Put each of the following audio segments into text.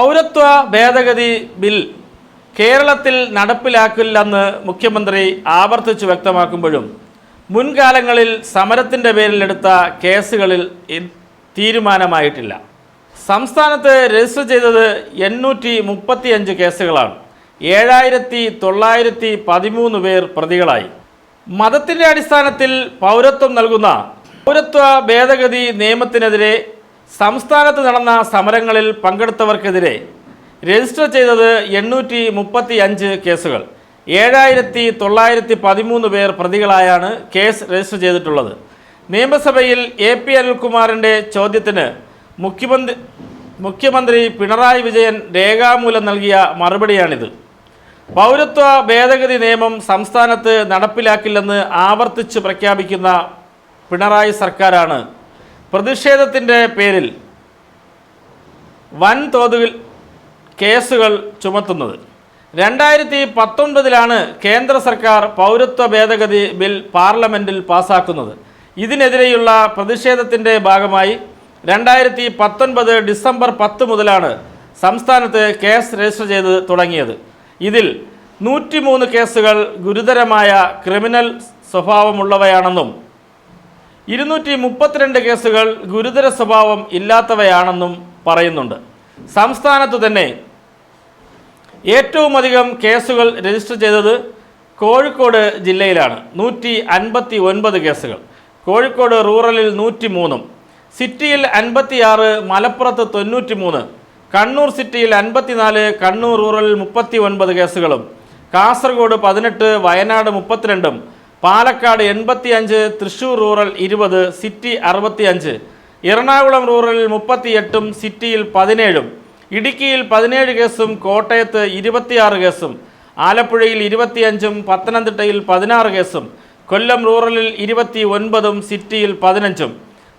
പൗരത്വ ഭേദഗതി ബിൽ കേരളത്തിൽ നടപ്പിലാക്കില്ലെന്ന് മുഖ്യമന്ത്രി ആവർത്തിച്ചു വ്യക്തമാക്കുമ്പോഴും മുൻകാലങ്ങളിൽ സമരത്തിന്റെ പേരിലെടുത്ത കേസുകളിൽ തീരുമാനമായിട്ടില്ല. സംസ്ഥാനത്ത് രജിസ്റ്റർ ചെയ്തത് എണ്ണൂറ്റി മുപ്പത്തിയഞ്ച് കേസുകളാണ്. ഏഴായിരത്തി തൊള്ളായിരത്തി പതിമൂന്ന് പേർ പ്രതികളായി. മതത്തിന്റെ അടിസ്ഥാനത്തിൽ പൗരത്വം നൽകുന്ന പൗരത്വ ഭേദഗതി നിയമത്തിനെതിരെ സംസ്ഥാനത്ത് നടന്ന സമരങ്ങളിൽ പങ്കെടുത്തവർക്കെതിരെ രജിസ്റ്റർ ചെയ്തത് എണ്ണൂറ്റി മുപ്പത്തി അഞ്ച് കേസുകൾ. ഏഴായിരത്തി തൊള്ളായിരത്തി പതിമൂന്ന് പേർ പ്രതികളായാണ് കേസ് രജിസ്റ്റർ ചെയ്തിട്ടുള്ളത്. നിയമസഭയിൽ എ പി അനിൽകുമാറിന്റെ ചോദ്യത്തിന് മുഖ്യമന്ത്രി മുഖ്യമന്ത്രി പിണറായി വിജയൻ രേഖാമൂലം നൽകിയ മറുപടിയാണിത്. പൗരത്വ ഭേദഗതി നിയമം സംസ്ഥാനത്ത് നടപ്പിലാക്കില്ലെന്ന് ആവർത്തിച്ച് പ്രഖ്യാപിക്കുന്ന പിണറായി സർക്കാരാണ് പ്രതിഷേധത്തിന്റെ പേരിൽ വൻതോതിൽ കേസുകൾ ചുമത്തുന്നത്. രണ്ടായിരത്തി പത്തൊൻപതിലാണ് കേന്ദ്ര സർക്കാർ പൗരത്വ ഭേദഗതി ബിൽ പാർലമെന്റിൽ പാസാക്കുന്നത്. ഇതിനെതിരെയുള്ള പ്രതിഷേധത്തിന്റെ ഭാഗമായി രണ്ടായിരത്തി പത്തൊൻപത് ഡിസംബർ പത്ത് മുതലാണ് സംസ്ഥാനത്ത് കേസ് രജിസ്റ്റർ ചെയ്ത് തുടങ്ങിയത്. ഇതിൽ നൂറ്റിമൂന്ന് കേസുകൾ ഗുരുതരമായ ക്രിമിനൽ സ്വഭാവമുള്ളവയാണെന്നും ഇരുന്നൂറ്റി മുപ്പത്തിരണ്ട് കേസുകൾ ഗുരുതര സ്വഭാവം ഇല്ലാത്തവയാണെന്നും പറയുന്നുണ്ട്. സംസ്ഥാനത്ത് തന്നെ ഏറ്റവും അധികം കേസുകൾ രജിസ്റ്റർ ചെയ്തത് കോഴിക്കോട് ജില്ലയിലാണ്. നൂറ്റി അൻപത്തി ഒൻപത് കേസുകൾ. കോഴിക്കോട് റൂറലിൽ നൂറ്റി മൂന്നും സിറ്റിയിൽ അൻപത്തിയാറ് മലപ്പുറത്ത് തൊണ്ണൂറ്റി മൂന്ന് കണ്ണൂർ സിറ്റിയിൽ അൻപത്തിനാല് കണ്ണൂർ റൂറലിൽ മുപ്പത്തി ഒൻപത് കേസുകളും കാസർഗോഡ് പതിനെട്ട് വയനാട് മുപ്പത്തിരണ്ടും പാലക്കാട് എൺപത്തിയഞ്ച് തൃശൂർ റൂറൽ ഇരുപത് സിറ്റി അറുപത്തിയഞ്ച് എറണാകുളം റൂറലിൽ മുപ്പത്തിയെട്ടും സിറ്റിയിൽ പതിനേഴും ഇടുക്കിയിൽ പതിനേഴ് കേസും കോട്ടയത്ത് ഇരുപത്തിയാറ് കേസും ആലപ്പുഴയിൽ ഇരുപത്തിയഞ്ചും പത്തനംതിട്ടയിൽ പതിനാറ് കേസും കൊല്ലം റൂറലിൽ ഇരുപത്തി ഒൻപതും സിറ്റിയിൽ പതിനഞ്ചും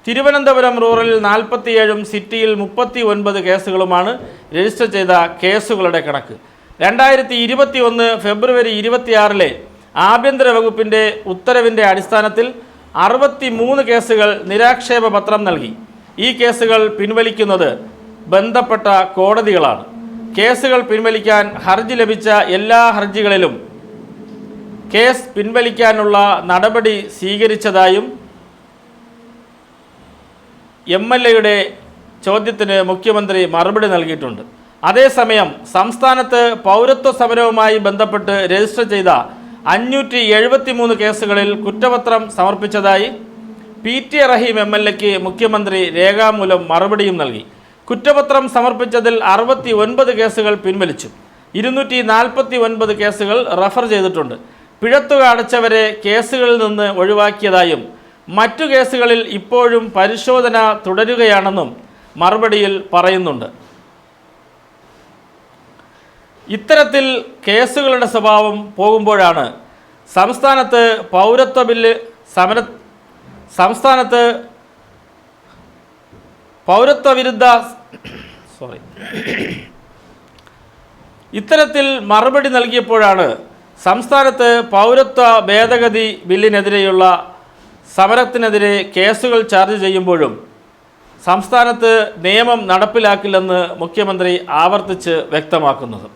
തിരുവനന്തപുരം റൂറലിൽ നാൽപ്പത്തിയേഴും സിറ്റിയിൽ മുപ്പത്തി ഒൻപത് കേസുകളുമാണ് രജിസ്റ്റർ ചെയ്ത കേസുകളുടെ കണക്ക്. രണ്ടായിരത്തി ഇരുപത്തി ഒന്ന് ഫെബ്രുവരി ഇരുപത്തിയാറിലെ ആഭ്യന്തര വകുപ്പിന്റെ ഉത്തരവിന്റെ അടിസ്ഥാനത്തിൽ അറുപത്തി മൂന്ന് കേസുകൾ നിരാക്ഷേപ പത്രം നൽകി. ഈ കേസുകൾ പിൻവലിക്കുന്നത് ബന്ധപ്പെട്ട കോടതികളാണ്. കേസുകൾ പിൻവലിക്കാൻ ഹർജി ലഭിച്ച എല്ലാ ഹർജികളിലും കേസ് പിൻവലിക്കാനുള്ള നടപടി സ്വീകരിച്ചതായും എം എൽ എയുടെ ചോദ്യത്തിന് മുഖ്യമന്ത്രി മറുപടി നൽകിയിട്ടുണ്ട്. അതേസമയം സംസ്ഥാനത്ത് പൗരത്വ സമരവുമായി ബന്ധപ്പെട്ട് രജിസ്റ്റർ ചെയ്ത അഞ്ഞൂറ്റി എഴുപത്തി മൂന്ന് കേസുകളിൽ കുറ്റപത്രം സമർപ്പിച്ചതായി P T Rahim M L എക്ക് മുഖ്യമന്ത്രി രേഖാമൂലം മറുപടിയും നൽകി. കുറ്റപത്രം സമർപ്പിച്ചതിൽ അറുപത്തി ഒൻപത് കേസുകൾ പിൻവലിച്ചു. ഇരുന്നൂറ്റി നാൽപ്പത്തി ഒൻപത് കേസുകൾ റഫർ ചെയ്തിട്ടുണ്ട്. പിഴത്തുക അടച്ചവരെ കേസുകളിൽ നിന്ന് ഒഴിവാക്കിയതായും മറ്റു കേസുകളിൽ ഇപ്പോഴും പരിശോധന തുടരുകയാണെന്നും മറുപടിയിൽ പറയുന്നുണ്ട്. ഇത്തരത്തിൽ കേസുകളുടെ സ്വഭാവം പോകുമ്പോഴാണ് സംസ്ഥാനത്ത് പൗരത്വ ബില്ല് സമര സംസ്ഥാനത്ത് പൗരത്വ വിരുദ്ധ സോറി. ഇത്തരത്തിൽ മറുപടി നൽകിയപ്പോഴാണ് സംസ്ഥാനത്ത് പൗരത്വ ഭേദഗതി ബില്ലിനെതിരെയുള്ള സമരത്തിനെതിരെ കേസുകൾ ചാർജ് ചെയ്യുമ്പോഴും സംസ്ഥാനത്ത് നിയമം നടപ്പിലാക്കില്ലെന്ന് മുഖ്യമന്ത്രി ആവർത്തിച്ച് വ്യക്തമാക്കുന്നത്.